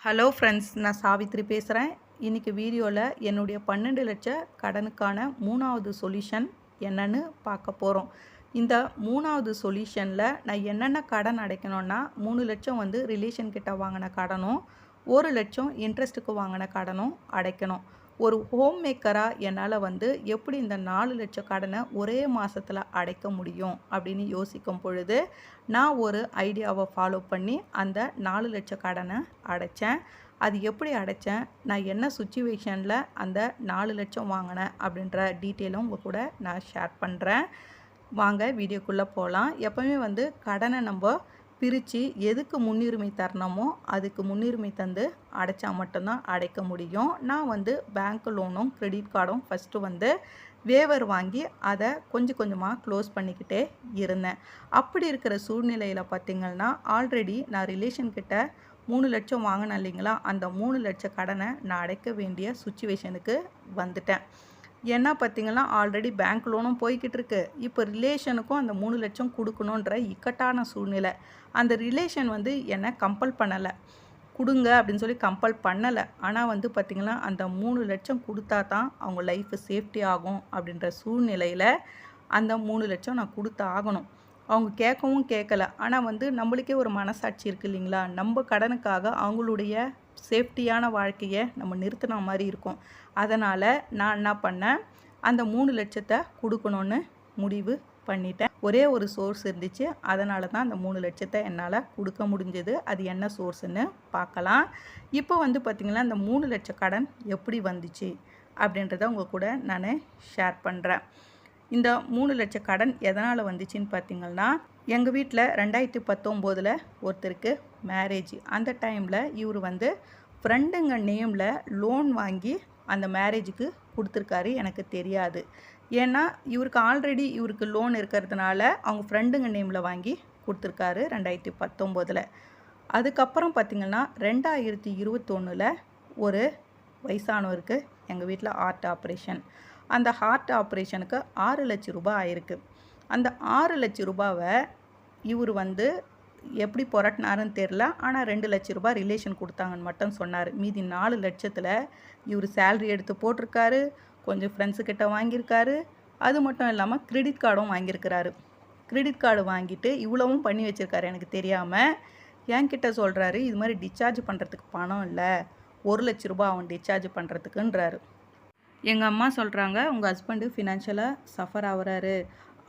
Hello friends நான் சாவித்ரி பேசுகிறேன் இன்றைக்கி வீடியோவில் என்னுடைய பன்னெண்டு லட்ச கடனுக்கான மூணாவது சொல்யூஷன் என்னன்னு பார்க்க போகிறோம் இந்த மூணாவது சொல்யூஷனில் நான் என்னென்ன கடன் அடைக்கணும்னா மூணு லட்சம் வந்து ரிலேஷன் கிட்ட வாங்கின கடனும் ஒரு லட்சம் இன்ட்ரெஸ்ட்டுக்கு வாங்கின கடனும் அடைக்கணும். ஒரு ஹோம் மேக்கராக என்னால் வந்து எப்படி இந்த நாலு லட்சம் கடனை ஒரே மாதத்தில் அடைக்க முடியும் அப்படின்னு யோசிக்கும் பொழுது நான் ஒரு ஐடியாவை ஃபாலோ பண்ணி அந்த நாலு லட்சம் கடனை அடைச்சேன். அது எப்படி அடைச்சேன்? நான் என்ன சுச்சுவேஷனில் அந்த நாலு லட்சம் வாங்கினேன் அப்படின்ற டீட்டெயிலும் உங்கள் கூட நான் ஷேர் பண்ணுறேன் வாங்க வீடியோக்குள்ளே போகலாம் எப்போவுமே வந்து கடனை நம்ம பிரித்து எதுக்கு முன்னுரிமை தரணுமோ அதுக்கு முன்னுரிமை தந்து அடைச்சா மட்டும்தான் அடைக்க முடியும். நான் வந்து பேங்க் லோனும் கிரெடிட் கார்டும் ஃபஸ்ட்டு வந்து வேவர் வாங்கி அதை கொஞ்சம் கொஞ்சமாக க்ளோஸ் பண்ணிக்கிட்டே இருந்தேன். அப்படி இருக்கிற சூழ்நிலையில் பார்த்திங்கன்னா ஆல்ரெடி நான் ரிலேஷன் கிட்ட மூணு லட்சம் வாங்கினேன் இல்லைங்களா? அந்த மூணு லட்ச கடனை நான் அடைக்க வேண்டிய சுச்சுவேஷனுக்கு வந்துட்டேன். ஏன்னா பார்த்தீங்கன்னா ஆல்ரெடி பேங்க் லோனும் போய்கிட்டு இருக்கு இப்போ ரிலேஷனுக்கும் அந்த மூணு லட்சம் கொடுக்கணுன்ற இக்கட்டான சூழ்நிலை. அந்த ரிலேஷன் வந்து என்னை கம்பல் பண்ணலை. கொடுங்க அப்படின்னு சொல்லி கம்பல் பண்ணலை. ஆனால் வந்து பார்த்திங்கன்னா அந்த மூணு லட்சம் கொடுத்தா தான் அவங்க லைஃப் சேஃப்டி ஆகும் அப்படின்ற சூழ்நிலையில் அந்த மூணு லட்சம் நான் கொடுத்து ஆகணும். அவங்க கேட்கவும் கேட்கல. ஆனால் வந்து நம்மளுக்கே ஒரு மனசாட்சி இருக்குது இல்லைங்களா? நம்ம கடனுக்காக அவங்களுடைய சேஃப்டியான வாழ்க்கையை நம்ம நிறுத்தின மாதிரி இருக்கும். அதனால் நான் என்ன பண்ணேன்? அந்த மூணு லட்சத்தை கொடுக்கணுன்னு முடிவு பண்ணிட்டேன். ஒரே ஒரு சோர்ஸ் இருந்துச்சு. அதனால தான் அந்த மூணு லட்சத்தை என்னால் கொடுக்க முடிஞ்சது. அது என்ன சோர்ஸ்னு பார்க்கலாம். இப்போ வந்து பார்த்திங்கன்னா அந்த மூணு லட்ச கடன் எப்படி வந்துச்சு? அப்படின்றத உங்கள் கூட நான் ஷேர் பண்ணுறேன் இந்த மூணு லட்ச கடன் எதனால் வந்துச்சுன்னு பார்த்தீங்கன்னா எங்கள் வீட்டில் ரெண்டாயிரத்தி பத்தொம்போதில் ஒருத்தருக்கு மேரேஜ் அந்த டைமில் இவர் வந்து ஃப்ரெண்டுங்க நேமில் லோன் வாங்கி அந்த மேரேஜுக்கு கொடுத்துருக்காரு எனக்கு தெரியாது. ஏன்னா இவருக்கு ஆல்ரெடி இவருக்கு லோன் இருக்கிறதுனால அவங்க ஃப்ரெண்டுங்க நேமில் வாங்கி கொடுத்துருக்காரு ரெண்டாயிரத்தி பத்தொம்போதில். அதுக்கப்புறம் பார்த்திங்கன்னா ரெண்டாயிரத்தி இருபத்தொன்னில் ஒரு வயசானவருக்கு எங்கள் வீட்டில் ஆர்ட் ஆப்ரேஷன் அந்த ஹார்ட் ஆப்ரேஷனுக்கு ஆறு லட்ச ரூபாய் ஆயிருக்கு. அந்த ஆறு லட்ச ரூபாவை இவர் வந்து எப்படி புரட்டினாருன்னு தெரில ஆனால் ரெண்டு லட்ச ரூபாய் ரிலேஷன் கொடுத்தாங்கன்னு மட்டும் சொன்னார். மீதி நாலு லட்சத்தில் இவர் சேல்ரி எடுத்து போட்டிருக்காரு. கொஞ்சம் ஃப்ரெண்ட்ஸுக்கிட்ட வாங்கியிருக்காரு. அது மட்டும் இல்லாமல் கிரெடிட் கார்டும் வாங்கியிருக்கிறாரு. கிரெடிட் கார்டு வாங்கிட்டு இவ்வளவும் பண்ணி வச்சுருக்காரு எனக்கு தெரியாமல் என்கிட்ட சொல்கிறாரு இது மாதிரி டிஸ்சார்ஜ் பண்ணுறதுக்கு பணம் இல்லை. ஒரு லட்ச ரூபாய் அவன் டிஸ்சார்ஜ் பண்ணுறதுக்குன்றாரு எங்கள் அம்மா சொல்கிறாங்க உங்கள் ஹஸ்பண்டு ஃபினான்ஷியலாக சஃபர் ஆகுறாரு.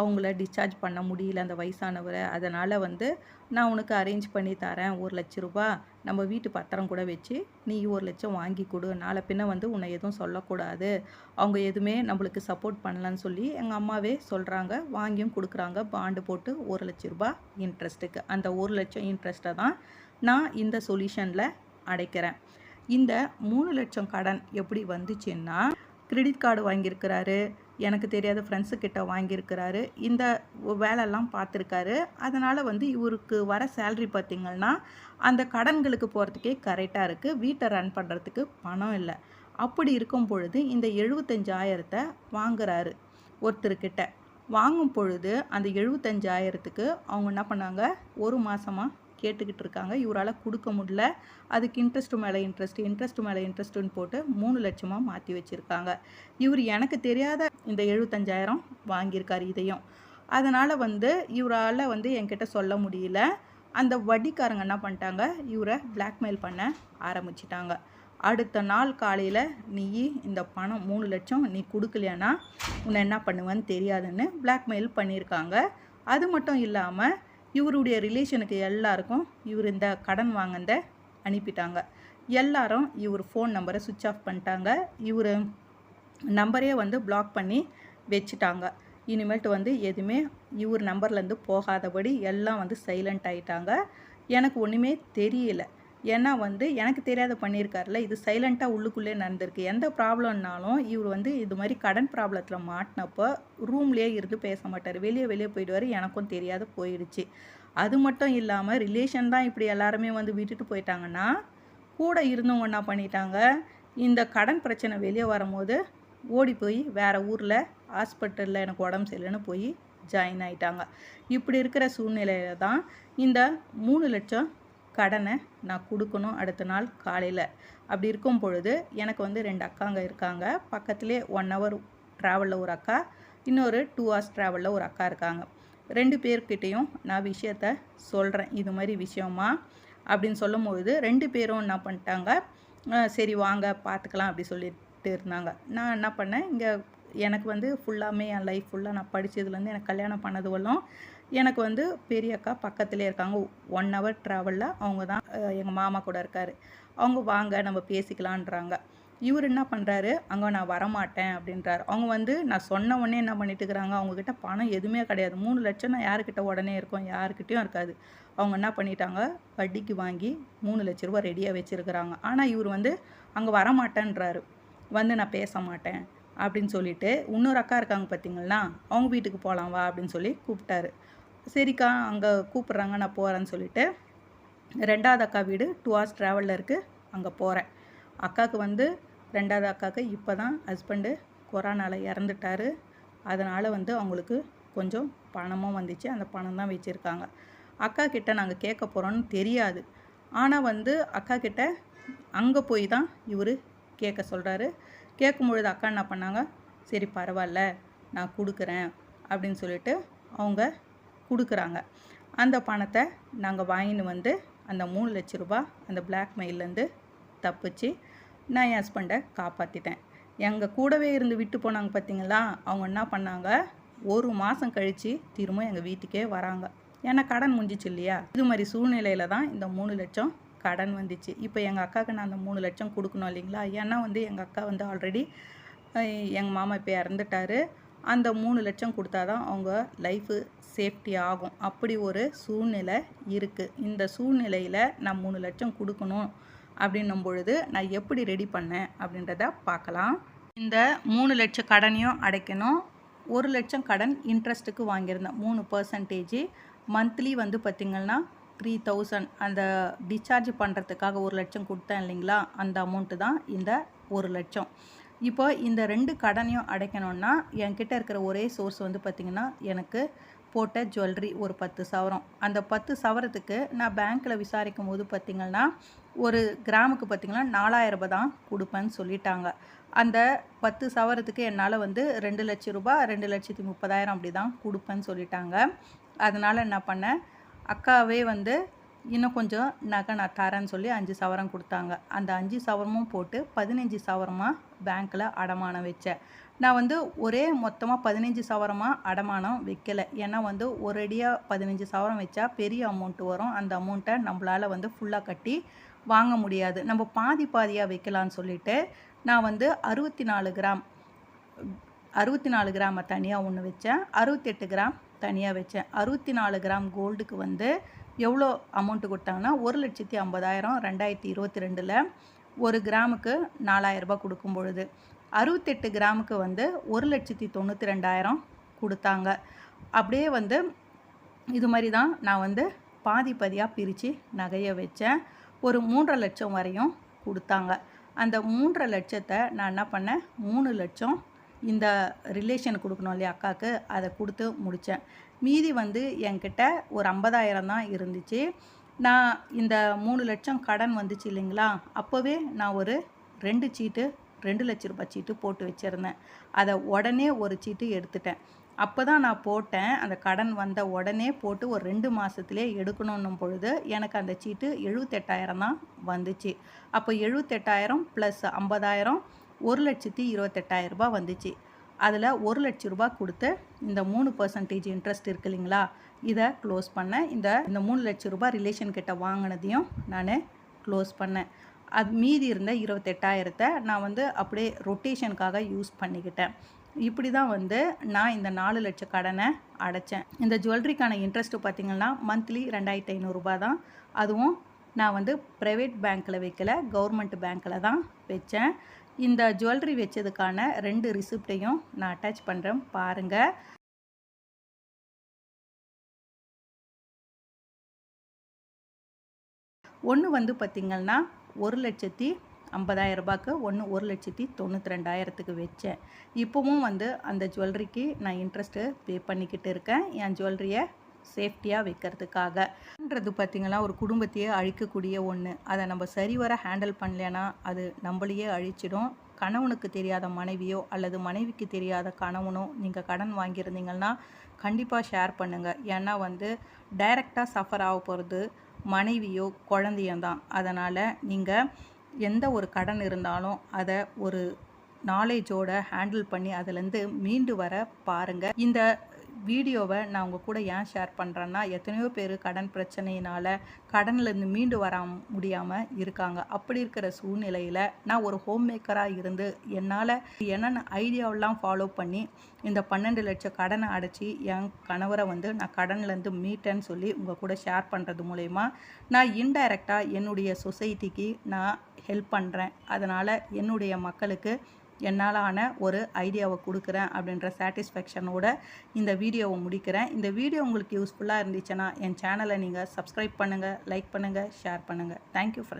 அவங்கள டிஸ்சார்ஜ் பண்ண முடியல அந்த வயசானவரை. அதனால் வந்து நான் உனக்கு அரேஞ்ச் பண்ணி தரேன். ஒரு லட்ச ரூபா நம்ம வீட்டு பத்திரம் கூட வச்சு நீ ஒரு லட்சம் வாங்கி கொடு. நாளை பின்ன வந்து உன்னை எதுவும் சொல்லக்கூடாது. அவங்க எதுவுமே நம்மளுக்கு சப்போர்ட் பண்ணலன்னு சொல்லி எங்கள் அம்மாவே சொல்கிறாங்க வாங்கியும் கொடுக்குறாங்க. பாண்டு போட்டு ஒரு லட்ச ரூபா இன்ட்ரெஸ்ட்டுக்கு அந்த ஒரு லட்சம் இன்ட்ரெஸ்ட்டை தான் நான் இந்த சொல்யூஷனில் அடைக்கிறேன். இந்த மூணு லட்சம் கடன் எப்படி வந்துச்சுன்னா கிரெடிட் கார்டு வாங்கியிருக்கிறாரு எனக்கு தெரியாத ஃப்ரெண்ட்ஸுக்கிட்ட வாங்கியிருக்கிறாரு இந்த வேலையெல்லாம் பார்த்துருக்காரு. அதனால் வந்து இவருக்கு வர சேல்ரி பார்த்திங்கன்னா அந்த கடன்களுக்கு போகிறதுக்கே கரெக்டாக இருக்குது வீட்டை ரன் பண்ணுறதுக்கு பணம் இல்லை. அப்படி இருக்கும் பொழுது இந்த எழுபத்தஞ்சாயிரத்தை வாங்குறாரு ஒருத்தர்கிட்ட. வாங்கும் பொழுது அந்த எழுபத்தஞ்சாயிரத்துக்கு அவங்க என்ன பண்ணாங்க? ஒரு மாதமாக கேட்டுக்கிட்டு இருக்காங்க இவரால் கொடுக்க முடியல. அதுக்கு இன்ட்ரெஸ்ட் மேலே இன்ட்ரெஸ்ட் இன்ட்ரெஸ்ட் மேலே இன்ட்ரெஸ்ட்டுன்னு போட்டு மூணு லட்சமாக மாற்றி வச்சுருக்காங்க. இவர் எனக்கு தெரியாத இந்த எழுபத்தஞ்சாயிரம் வாங்கியிருக்கார் இதையும். அதனால் வந்து இவரால் வந்து என்கிட்ட சொல்ல முடியல. அந்த வட்டிக்காரங்க என்ன பண்ணிட்டாங்க? இவரை பிளாக்மெயில் பண்ண ஆரம்பிச்சிட்டாங்க. அடுத்த நாள் காலையில் நீ இந்த பணம் மூணு லட்சம் நீ கொடுக்கலையானா? உன்னை என்ன பண்ணுவேன்னு தெரியாதுன்னு பிளாக்மெயில் பண்ணியிருக்காங்க. அது மட்டும் இல்லாமல் இவருடைய ரிலேஷனுக்கு எல்லாருக்கும் இவர் இந்த கடன் வாங்கினத அனுப்பிட்டாங்க. எல்லாரும் இவர் ஃபோன் நம்பரை சுவிட்ச் ஆஃப் பண்ணிட்டாங்க. இவர் நம்பரே வந்து பிளாக் பண்ணி வச்சுட்டாங்க. இனிமேல்ட்டு வந்து எதுவுமே இவர் நம்பர்லேருந்து போகாதபடி எல்லாம் வந்து சைலண்ட் ஆகிட்டாங்க எனக்கு ஒன்றுமே தெரியல. ஏன்னா வந்து எனக்கு தெரியாத பண்ணியிருக்காருல இது சைலண்ட்டாக உள்ளுக்குள்ளே நடந்திருக்கு. எந்த ப்ராப்ளம்னாலும் இவர் வந்து இது மாதிரி கடன் ப்ராப்ளத்தில் மாட்டினப்போ ரூம்லேயே இருந்து பேச மாட்டார். வெளியே வெளியே போயிடுவார். எனக்கும் தெரியாத போயிடுச்சு. அது மட்டும் இல்லாமல் ரிலேஷன் தான் இப்படி எல்லாருமே வந்து விட்டுட்டு போயிட்டாங்கன்னா கூட இருந்தவங்க என்ன பண்ணிட்டாங்க? இந்த கடன் பிரச்சனை வெளியே வரும்போது ஓடி போய் வேறு ஊரில் ஹாஸ்பிட்டலில் எனக்கு உடம்பு சரியில்லைன்னு போய் ஜாயின் ஆகிட்டாங்க இப்படி இருக்கிற சூழ்நிலையில தான் இந்த மூணு லட்சம் கடனை நான் கொடுக்கணும் அடுத்த நாள் காலையில். அப்படி இருக்கும் பொழுது எனக்கு வந்து ரெண்டு அக்காங்க இருக்காங்க. பக்கத்துலேயே ஒன் ஹவர் ட்ராவலில் ஒரு அக்கா இன்னொரு டூ ஹவர்ஸ் ட்ராவலில் ஒரு அக்கா இருக்காங்க. ரெண்டு பேர்கிட்டையும் நான் விஷயத்த சொல்கிறேன் இது மாதிரி விஷயமா? அப்படின்னு சொல்லும்பொழுது ரெண்டு பேரும் என்ன பண்ணிட்டாங்க சரி வாங்க பார்த்துக்கலாம் அப்படி சொல்லிட்டு இருந்தாங்க. நான் என்ன பண்ணேன் இங்கே எனக்கு வந்து ஃபுல்லாமே என் லைஃப் ஃபுல்லாக நான் படித்ததுலேருந்து எனக்கு கல்யாணம் பண்ணது வரலும் எனக்கு வந்து பெரிய அக்கா பக்கத்துலேயே இருக்காங்க ஒன் ஹவர் ட்ராவலில் அவங்க தான் எங்கள் மாமா கூட இருக்கார். அவங்க வாங்க நம்ம பேசிக்கலான்றாங்க இவர் என்ன பண்ணுறாரு அங்கே நான் வரமாட்டேன் அப்படின்றாரு. அவங்க வந்து நான் சொன்ன உடனே என்ன பண்ணிட்டு இருக்கிறாங்க அவங்கக்கிட்ட பணம் எதுவுமே கிடையாது. மூணு லட்சம் நான் யாருக்கிட்ட உடனே இருக்கும்? யாருக்கிட்டேயும் இருக்காது. அவங்க என்ன பண்ணிட்டாங்க? வட்டிக்கு வாங்கி மூணு லட்ச ரூபா ரெடியாக வச்சுருக்கிறாங்க. ஆனால் இவர் வந்து அங்கே வரமாட்டேன்றாரு. வந்து நான் பேச மாட்டேன். அப்படின்னு சொல்லிட்டு இன்னொரு அக்கா இருக்காங்க பார்த்தீங்களா அவங்க வீட்டுக்கு போகலாம் வா அப்படின்னு சொல்லி கூப்பிட்டாரு. சரிக்கா அங்கே கூப்பிட்றாங்க நான் போகிறேன்னு சொல்லிட்டு. ரெண்டாவது அக்கா வீடு டூ ஹவர்ஸ் ட்ராவலில் இருக்குது அங்கே போகிறேன் அக்காவுக்கு வந்து ரெண்டாவது அக்காவுக்கு இப்போ தான் ஹஸ்பண்டு கொரோனாவில் இறந்துட்டாரு. அதனால் வந்து அவங்களுக்கு கொஞ்சம் பணமும் வந்துச்சு. அந்த பணம் தான் வச்சுருக்காங்க. அக்கா கிட்ட நாங்கள் கேட்க போகிறோன்னு தெரியாது. ஆனால் வந்து அக்கா கிட்ட அங்கே போய் தான் இவர் கேட்க சொல்கிறாரு கேட்கும் பொழுது அக்கா என்ன பண்ணாங்க? சரி பரவாயில்ல நான் கொடுக்குறேன் அப்படின்னு சொல்லிட்டு அவங்க கொடுக்குறாங்க. அந்த பணத்தை நாங்கள் வாங்கின்னு வந்து அந்த மூணு லட்ச ரூபாய் அந்த பிளாக்மெயிலேருந்து தப்பிச்சு நான் என் ஹஸ்பண்டை காப்பாற்றிட்டேன் எங்கள் கூடவே இருந்து விட்டு போனாங்க பார்த்தீங்களா அவங்க என்ன பண்ணாங்க? ஒரு மாதம் கழித்து திரும்ப எங்கள் வீட்டுக்கே வராங்க. ஏன்னா கடன் முடிஞ்சிச்சு இல்லையா? இது மாதிரி சூழ்நிலையில் தான் இந்த மூணு லட்சம் கடன் வந்துச்சு. இப்போ எங்கள் அக்காவுக்கு நான் அந்த மூணு லட்சம் கொடுக்கணும் இல்லைங்களா? ஏன்னா வந்து எங்கள் அக்கா வந்து ஆல்ரெடி எங்கள் மாமா இப்போ இறந்துட்டாரு. அந்த மூணு லட்சம் கொடுத்தாதான் அவங்க லைஃபு சேஃப்டி ஆகும். அப்படி ஒரு சூழ்நிலை இருக்குது இந்த சூழ்நிலையில் நான் மூணு லட்சம் கொடுக்கணும் அப்படின்னும் பொழுது நான் எப்படி ரெடி பண்ணேன் அப்படின்றத பார்க்கலாம். இந்த மூணு லட்சம் கடனையும் அடைக்கணும். ஒரு லட்சம் கடன் இன்ட்ரெஸ்ட்டுக்கு வாங்கியிருந்தேன். மூணு பர்சன்டேஜ் மந்த்லி வந்து பார்த்திங்கன்னா த்ரீ தௌசண்ட் அந்த டிஸ்சார்ஜ் பண்ணுறதுக்காக ஒரு லட்சம் கொடுத்தேன் இல்லைங்களா? அந்த அமௌண்ட்டு தான் இந்த ஒரு லட்சம். இப்போ இந்த ரெண்டு கடனையும் அடைக்கணும்னா என்கிட்ட இருக்கிற ஒரே சோர்ஸ் வந்து பார்த்திங்கன்னா எனக்கு போட்ட ஜுவல்லரி ஒரு பத்து சவரம். அந்த பத்து சவரத்துக்கு நான் பேங்க்கில் விசாரிக்கும் போது பார்த்திங்கன்னா ஒரு கிராமுக்கு பார்த்திங்கன்னா நாலாயிரம் ரூபாய் தான் கொடுப்பேன்னு சொல்லிட்டாங்க. அந்த பத்து சவரத்துக்கு என்னால் வந்து ரெண்டு லட்ச ரூபாய் ரெண்டு லட்சத்தி முப்பதாயிரம் அப்படி தான் கொடுப்பேன்னு சொல்லிட்டாங்க. அதனால் என்ன பண்ணேன்? அக்காவே வந்து இன்னும் கொஞ்சம் நகை நான் தரேன்னு சொல்லி அஞ்சு சவரம் கொடுத்தாங்க. அந்த அஞ்சு சவரமும் போட்டு பதினஞ்சு சவரமாக பேங்க்கில் அடமானம் வச்சேன். நான் வந்து ஒரே மொத்தமாக பதினஞ்சு சவரமாக அடமானம் வைக்கல. ஏன்னா வந்து ஒரேடியாக பதினஞ்சு சவரம் வச்சா பெரிய அமௌண்ட்டு வரும். அந்த அமௌண்ட்டை நம்மளால் வந்து ஃபுல்லாக கட்டி வாங்க முடியாது. நம்ம பாதி பாதியாக வைக்கலான்னு சொல்லிட்டு நான் வந்து அறுபத்தி நாலு கிராம் அறுபத்தி நாலு கிராமை தனியாக ஒன்று வச்சேன். அறுபத்தெட்டு கிராம் தனியாக வச்சேன். அறுபத்தி நாலு கிராம் கோல்டுக்கு வந்து எவ்வளோ அமௌண்ட்டு கொடுத்தாங்கன்னா ஒரு லட்சத்தி ஐம்பதாயிரம் ரெண்டாயிரத்தி இருபத்தி ரெண்டில் ஒரு கிராமுக்கு நாலாயிரரூபா கொடுக்கும் பொழுது அறுபத்தெட்டு கிராமுக்கு வந்து ஒரு லட்சத்தி தொண்ணூற்றி ரெண்டாயிரம் கொடுத்தாங்க. அப்படியே வந்து இது மாதிரி தான் நான் வந்து பாதி பாதியாக பிரித்து நகையை வச்சேன். ஒரு மூன்றரை லட்சம் வரையும் கொடுத்தாங்க. அந்த மூன்றரை லட்சத்தை நான் என்ன பண்ணேன்? மூணு லட்சம் இந்த ரிலேஷன் கொடுக்கணும் இல்லையா அக்காவுக்கு அதை கொடுத்து முடித்தேன் மீதி வந்து என்கிட்ட ஒரு ஐம்பதாயிரம் தான் இருந்துச்சு. நான் இந்த மூணு லட்சம் கடன் வந்துச்சு இல்லைங்களா? அப்போவே நான் ஒரு ரெண்டு சீட்டு ரெண்டு லட்ச ரூபாய் சீட்டு போட்டு வச்சுருந்தேன். அதை உடனே ஒரு சீட்டு எடுத்துட்டேன். அப்போ தான் நான் போட்டேன். அந்த கடன் வந்த உடனே போட்டு ஒரு ரெண்டு மாதத்துலேயே எடுக்கணுன்னும் பொழுது எனக்கு அந்த சீட்டு எழுபத்தெட்டாயிரம் தான் வந்துச்சு. அப்போ எழுபத்தெட்டாயிரம் ப்ளஸ் ஐம்பதாயிரம் ஒரு லட்சத்தி இருபத்தெட்டாயிரம் ரூபாய் வந்துச்சு. அதில் ஒரு லட்ச ரூபாய் கொடுத்து இந்த மூணு பர்சன்டேஜ் இன்ட்ரெஸ்ட் இருக்கு இல்லைங்களா? இதை க்ளோஸ் பண்ணேன் இந்த இந்த மூணு லட்ச ரூபாய் ரிலேஷன் கிட்ட வாங்கினதையும் நான் க்ளோஸ் பண்ணேன். அது மீதி இருந்த இருபத்தெட்டாயிரத்தை நான் வந்து அப்படியே ரொட்டேஷனுக்காக யூஸ் பண்ணிக்கிட்டேன். இப்படி தான் வந்து நான் இந்த நாலு லட்சம் கடனை அடைச்சேன். இந்த ஜுவல்லரிக்கான இன்ட்ரெஸ்ட்டு பார்த்திங்கன்னா மந்த்லி ரெண்டாயிரத்தி ஐநூறுரூபா தான். அதுவும் நான் வந்து ப்ரைவேட் பேங்க்கில் வைக்கல கவர்மெண்ட் பேங்க்கில் தான் வச்சேன். இந்த ஜுவல்லரி வச்சதுக்கான ரெண்டு ரிசிப்டையும் நான் அட்டாச் பண்ணுறேன் பாருங்கள் ஒன்று வந்து பார்த்திங்கன்னா ஒரு லட்சத்தி ஐம்பதாயிரம் ரூபாய்க்கு ஒன்று ஒரு லட்சத்தி தொண்ணூற்றி ரெண்டாயிரத்துக்கு வச்சேன். இப்போவும் வந்து அந்த ஜுவல்லரிக்கு நான் இன்ட்ரெஸ்ட்டு பே பண்ணிக்கிட்டு இருக்கேன். என் ஜுவல்லரியை சேஃப்டியாக வைக்கிறதுக்காகன்றது பார்த்திங்கன்னா ஒரு குடும்பத்தையே அழிக்கக்கூடிய ஒன்று அதை நம்ம சரிவர ஹேண்டில் பண்ணலைன்னா அது நம்மளையே அழிச்சிடும். கணவனுக்கு தெரியாத மனைவியோ அல்லது மனைவிக்கு தெரியாத கணவனோ நீங்கள் கடன் வாங்கியிருந்தீங்கன்னா கண்டிப்பாக ஷேர் பண்ணுங்கள் ஏன்னா வந்து டைரெக்டாக சஃபர் ஆக போகிறது மனைவியோ குழந்தையோ தான் அதனால் நீங்கள் எந்த ஒரு கடன் இருந்தாலும் அதை ஒரு நாலேஜோட ஹேண்டில் பண்ணி அதுலேருந்து மீண்டு வர பாருங்கள் இந்த வீடியோவை நான் உங்கள் கூட ஏன் ஷேர் பண்ணுறேன்னா எத்தனையோ பேர் கடன் பிரச்சனையினால் கடன்லேருந்து மீண்டு வர முடியாமல் இருக்காங்க. அப்படி இருக்கிற சூழ்நிலையில் நான் ஒரு ஹோம் மேக்கராக இருந்து என்னால் என்னென்ன ஐடியாவெல்லாம் ஃபாலோ பண்ணி இந்த பன்னெண்டு லட்சம் கடனை அடைச்சி என் கணவரை வந்து நான் கடன்லேருந்து மீட்டேன்னு சொல்லி உங்கள் கூட ஷேர் பண்ணுறது மூலயமா நான் இன்டைரக்டாக என்னுடைய சொசைட்டிக்கு நான் ஹெல்ப் பண்ணுறேன் அதனால் என்னுடைய மக்களுக்கு என்னால் ஆன ஒரு ஐடியாவை கொடுக்குறேன் அப்படின்ற சாட்டிஸ்ஃபேக்ஷனோட இந்த வீடியோவை முடிக்கிறேன். இந்த வீடியோ உங்களுக்கு யூஸ்ஃபுல்லாக இருந்துச்சுன்னா என் சேனலை நீங்கள் சப்ஸ்கிரைப் பண்ணுங்கள் லைக் பண்ணுங்கள் ஷேர் பண்ணுங்கள் தேங்க்யூ ஃப்ரெண்ட்ஸ்